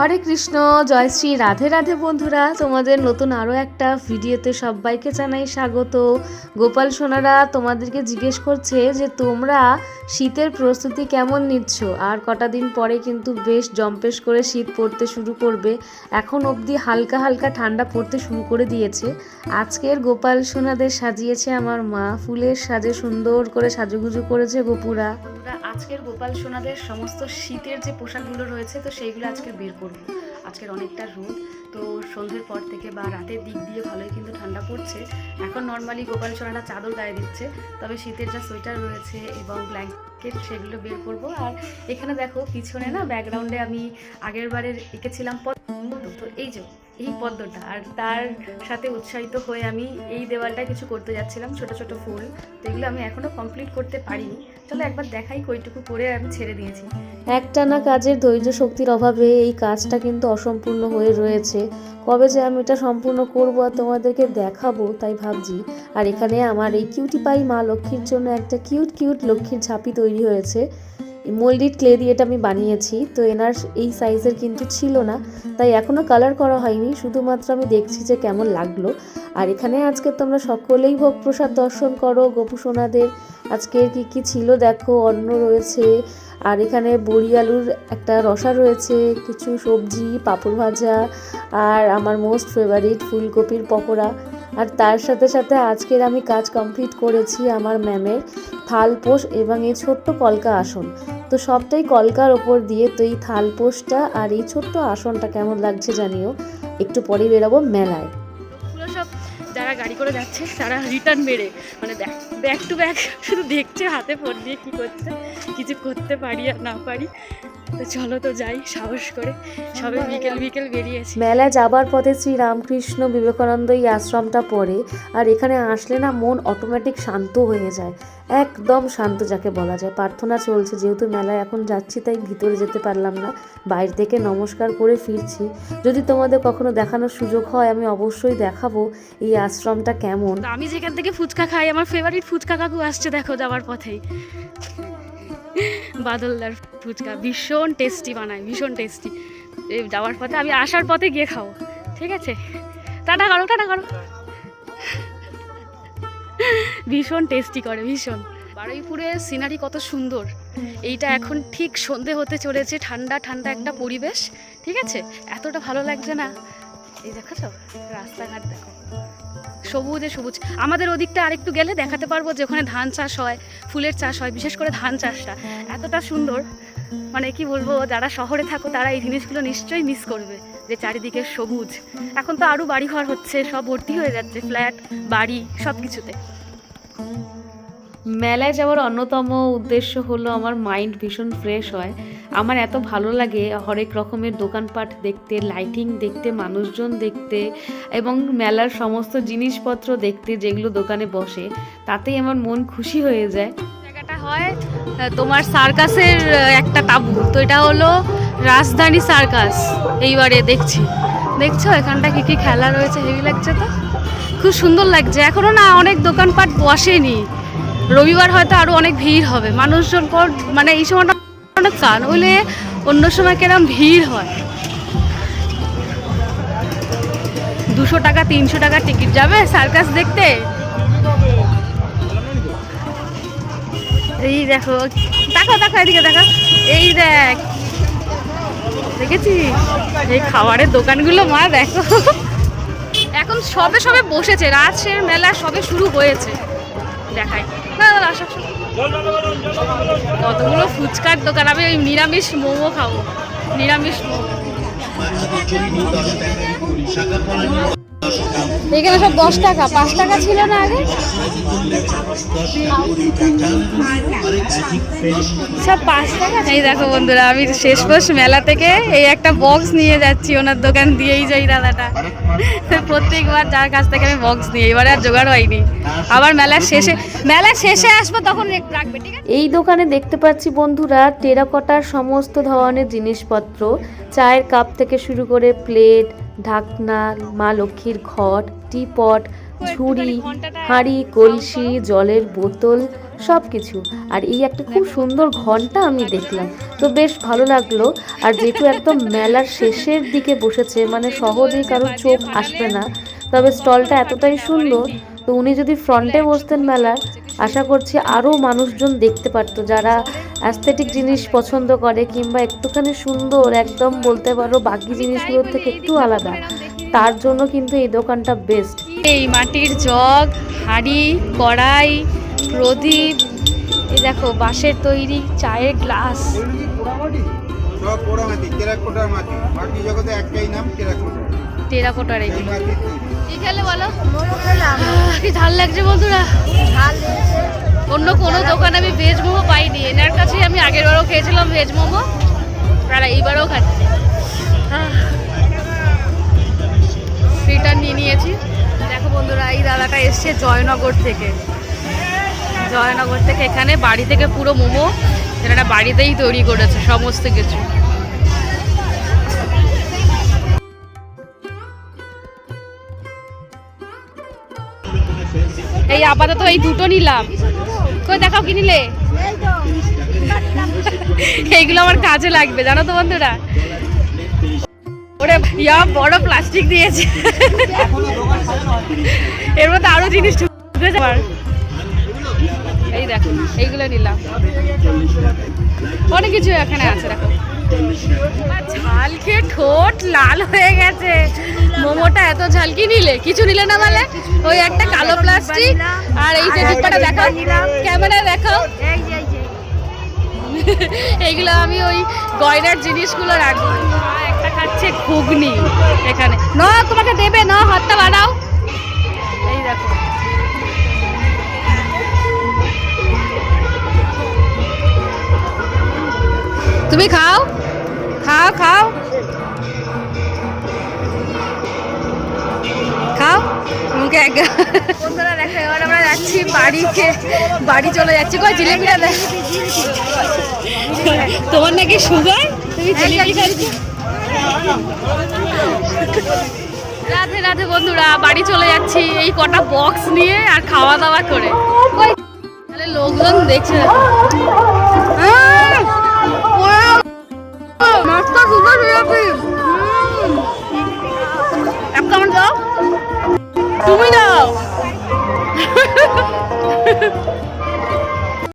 হরে কৃষ্ণ, জয় শ্রী রাধে রাধে বন্ধুরা। তোমাদের নতুন আরও একটা ভিডিওতে সবাইকে জানাই স্বাগত। গোপাল সোনারা তোমাদেরকে জিজ্ঞেস করছে যে, তোমরা শীতের প্রস্তুতি কেমন নিচ্ছ? আর কটা দিন পরে কিন্তু বেশ জম্পেশ করে শীত পড়তে শুরু করবে। এখন অবধি হালকা হালকা ঠান্ডা পড়তে শুরু করে দিয়েছে। আজকের গোপাল সোনাদের সাজিয়েছে আমার মা। ফুলের সাজে সুন্দর করে সাজুগুজু করেছে গোপুরা। আজকের গোপাল সোনাদের সমস্ত শীতের যে পোশাকগুলো রয়েছে, তো সেইগুলো আজকে বের করব। আজকের অনেকটা রোদ, তো সন্ধ্যের পর থেকে বা রাতের দিক দিয়ে ভালোই কিন্তু ঠান্ডা পড়ছে। এখন নর্মালি গোপাল সোনাটা চাদর গায়ে দিচ্ছে, তবে শীতের যা সোয়েটার রয়েছে এবং ব্ল্যাঙ্কেট সেগুলো বের করব। আর এখানে দেখো, পিছনে না ব্যাকগ্রাউন্ডে আমি আগের বারের এঁকেছিলাম তো এই যে, এই পদ্মটা। আর তার সাথে উৎসাহিত হয়ে আমি এই দেওয়ালটা কিছু করতে যাচ্ছিলাম, ছোট ছোট ফুল। তো এগুলো আমি এখনও কমপ্লিট করতে পারিনি। চলো একবার দেখাই কইটুকু করে আমি ছেড়ে দিয়েছি। একটানা কাজের ধৈর্য শক্তির অভাবে এই কাজটা কিন্তু অসম্পূর্ণ হয়ে রয়েছে। কবে যে আমি এটা সম্পূর্ণ করব আর তোমাদেরকে দেখাবো, তাই ভাবছি। আর এখানে আমার এই কিউটি পাই মা লক্ষ্মীর জন্য একটা কিউট কিউট লক্ষ্মীর ঝাঁপি তৈরি হয়েছে। মোল্ডিড ক্লে দিয়ে এটা আমি বানিয়েছি, তো এনার এই সাইজের কিন্তু ছিল না, তাই এখনও কালার করা হয়নি, শুধুমাত্র আমি দেখছি যে কেমন লাগল। আর এখানে আজকে তোমরা সকলেই ভোগ প্রসাদ দর্শন করো, গোপু সোনাদের, আজকে কি কি ছিল দেখো, অন্ন রয়েছে, আর এখানে বড়ি আলুর একটা রসা রয়েছে, কিছু সবজি, পাঁপড় ভাজা, আর আমার মোস্ট ফেভারিট ফুলকপির পকোড়া। আর তার সাথে সাথে আজকের আমি কাজ কমপ্লিট করেছি আমার ম্যামের থালপোষ এবং এই ছোট্ট কলকা আসন। তো সবটাই কলকার ওপর দিয়ে তো এই থালপোষটা আর এই ছোট্ট আসনটা কেমন লাগছে জানিও। একটু পরে বেরোবো মেলায়। যারা গাড়ি করে যাচ্ছে, তারা রিটার্ন মেরে। মানে ব্যাক টু ব্যাক শুধু দেখছে, হাতে ফোন দিয়ে কী করছে, কিছু করতে পারি আর না পারি। তো চলো তো যাই সাহস করে। সবে বিকেল বিকেল বেরিয়েছি। মেলায় যাবার পথে শ্রী রামকৃষ্ণ বিবেকানন্দ এই আশ্রমটা পড়ে আর এখানে আসলে না মন অটোমেটিক শান্ত হয়ে যায়। একদম শান্ত যাকে বলা যায়। প্রার্থনা চলছে যেহেতু মেলায় এখন যাচ্ছি তাই ভিতরে যেতে পারলাম না। বাইরে থেকে নমস্কার করে ফিরছি। যদি তোমাদের কখনো দেখানোর সুযোগ হয় আমি অবশ্যই দেখাবো এই আশ্রমটা কেমন। আমি যেখান থেকে ফুচকা খাই আমার ফেভারিট ফুচকা কাকু আসছে দেখো যাওয়ার পথেই বাদলদার ফুচকা। ভীষণ টেস্টি বানায়, ভীষণ টেস্টি যাওয়ার পথে, আমি আসার পথে গিয়ে খাব, ঠিক আছে? টাটা করো টাটা করো। ভীষণ টেস্টি করে, ভীষণ। বারুইপুরের সিনারি কত সুন্দর। এইটা এখন ঠিক সন্ধে হতে চলেছে, ঠান্ডা ঠান্ডা একটা পরিবেশ, ঠিক আছে? এতটা ভালো লাগছে না। এই দেখো তো রাস্তাঘাট দেখো। সবুজে সবুজ। আমাদের ওদিকটা আরেকটু গেলে দেখাতে পারব যে ওখানে ধান চাষ হয়, ফুলের চাষ হয়, বিশেষ করে ধান চাষটা। এতটা সুন্দর। মানে কি বলব, যারা শহরে থাকো তারা এই জিনিসগুলো নিশ্চয়ই মিস করবে, যে চারিদিকে সবুজ। এখন তো আরও বাড়িঘর হচ্ছে, সব ভর্তি হয়ে যাচ্ছে ফ্ল্যাট বাড়ি সব কিছুতে মেলায় যাওয়ার অন্যতম উদ্দেশ্য হলো আমার মাইন্ড ভীষণ ফ্রেশ হয়। আমার এত ভালো লাগে হরেক রকমের দোকানপাট দেখতে লাইটিং দেখতে, মানুষজন দেখতে এবং মেলার সমস্ত জিনিসপত্র দেখতে যেগুলো দোকানে বসে। তাতেই আমার মন খুশি হয়ে যায়। জায়গাটা হয় তোমার সার্কাসের একটা তাবু। তো এটা হলো রাজধানী সার্কাস। এইবারে দেখছি। দেখছ এখানটা কি কি খেলা রয়েছে? হেভি লাগছে তো? খুব সুন্দর লাগছে। এখনও না অনেক দোকানপাট বসেনি। রবিবার হয়তো আরও অনেক ভিড় হবে। মানুষজন মানে এই সময়টা অনেক কান অন্য সময় কেরম ভিড় হয়। দুশো টাকা, তিনশো টাকা টিকিট যাবে সার্কাস দেখতে? এই দেখো দেখো দেখো এদিকে দেখো এই দেখ দেখেছি এই খাবারের দোকানগুলো, মা, দেখো। এখন সবে সবে বসেছে রাজের মেলা সবে শুরু হয়েছে। দেখাই না দাদা আসো। কতগুলো ফুচকার দোকান? আমি ওই নিরামিষ মোমো খাব। নিরামিষ মোমো। এখানে সব দশ টাকা পাঁচ টাকা ছিল না আগে। সব পাঁচ টাকা এই দেখো বন্ধুরা আমি শেষ বস মেলা থেকে এই একটা বক্স নিয়ে যাচ্ছি ওনার দোকান দিয়েই যাই দাদাটা। প্রত্যেকবার যার কাছ থেকে আমি বক্স নিই এবারে আর জোগাড় হয়নি। আবার মেলার শেষে মেলা শেষে আসব তখন রাখবে ঠিক আছে? এই দোকানে দেখতে পাচ্ছি বন্ধুরা টেরাকটার সমস্ত ধরনের জিনিসপত্র চায়ের কাপ থেকে শুরু করে প্লেট ঢাকনা মা লক্ষ্মীর ঘট টিপট ঝুড়ি হাঁড়ি কলসি জলের বোতল সব কিছু আর এই একটা খুব সুন্দর ঘণ্টা আমি দেখলাম। তো বেশ ভালো লাগল। আর যেহেতু একদম মেলার শেষের দিকে বসেছে মানে সহজেই কারোর চোখ আসবে না। তবে স্টলটা এতটাই সুন্দর। তো উনি যদি ফ্রন্টে বসতেন মেলার আশা করছি আরও মানুষজন দেখতে পারতো যারা অ্যাস্থেটিক জিনিস পছন্দ করে কিংবা একটুখানি সুন্দর একদম বলতে পারো বাকি জিনিসগুলোর থেকে একটু আলাদা। তার জন্য কিন্তু এই দোকানটা বেস্ট এই মাটির জগ হাঁড়ি কড়াই প্রদীপ এই দেখো বাঁশের তৈরি চায়ের গ্লাস। সব পোড়া মাটি টেরাকোটার মাটি। বাকি জগতে একটাই নাম টেরাকোটা টেরাকোটার এগুলো কি খেলে বলো? কি ঝাল লাগছে বন্ধুরা। অন্য কোনো দোকানে আমি ভেজ মোমো পাইনি। এনার কাছে আমি আগের বারও খেয়েছিলাম ভেজ মোমো। আর এইবারও খাচ্ছি। রিটার্ন নিয়ে নিয়েছি। দেখো বন্ধুরা, এই দাদাটা এসছে জয়নগর থেকে। জয়নগর থেকে এখানে বাড়ি থেকে পুরো মোমো এনারা বাড়িতেই তৈরি করেছে, সমস্ত কিছু। আপাতত এই দুটো নিলাম। কই দেখাও কি নিলে? এইগুলো আমার কাজে লাগবে, জানো তো বন্ধুরা? ওরে ইয়া বড় প্লাস্টিক দিয়েছে। এর মধ্যে আরও জিনিস ঢুকে যাবার এই দেখো, এইগুলো নিলাম। অনেক কিছু এখানে আছে, দেখো। ঝাল খেয়ে ঠোঁট লাল হয়ে গেছে। মোমোটা এত ঝাল কি নিলে? কিছু নিলে না বলে? ওই একটা কালো প্লাস্টিক আর এই যে ডিব্বাটা দেখাও। ক্যামেরা দেখাও। এইগুলো আমি ওই গয়নার জিনিসগুলো রাখব। একটা খাচ্ছে ঘুগনি এখানে। ন, তোমাকে দেবে, ন, হাতটা বাড়াও। এই দেখো। তুমি খাও। খাও খাও। খাও। মুখে এক বন্ধুরা দেখো, এবার আমরা যাচ্ছি বাড়িতে বাড়ি চলে যাচ্ছি। কই, জিলেপিটা দেখ। তোমার নাকি সুগার? তুমি জিলিপি খাচ্ছ? রাধে রাধে বন্ধুরা, বাড়ি চলে যাচ্ছি এই কটা বক্স নিয়ে আর খাওয়া দাওয়া করে। তাহলে লোকজন দেখছে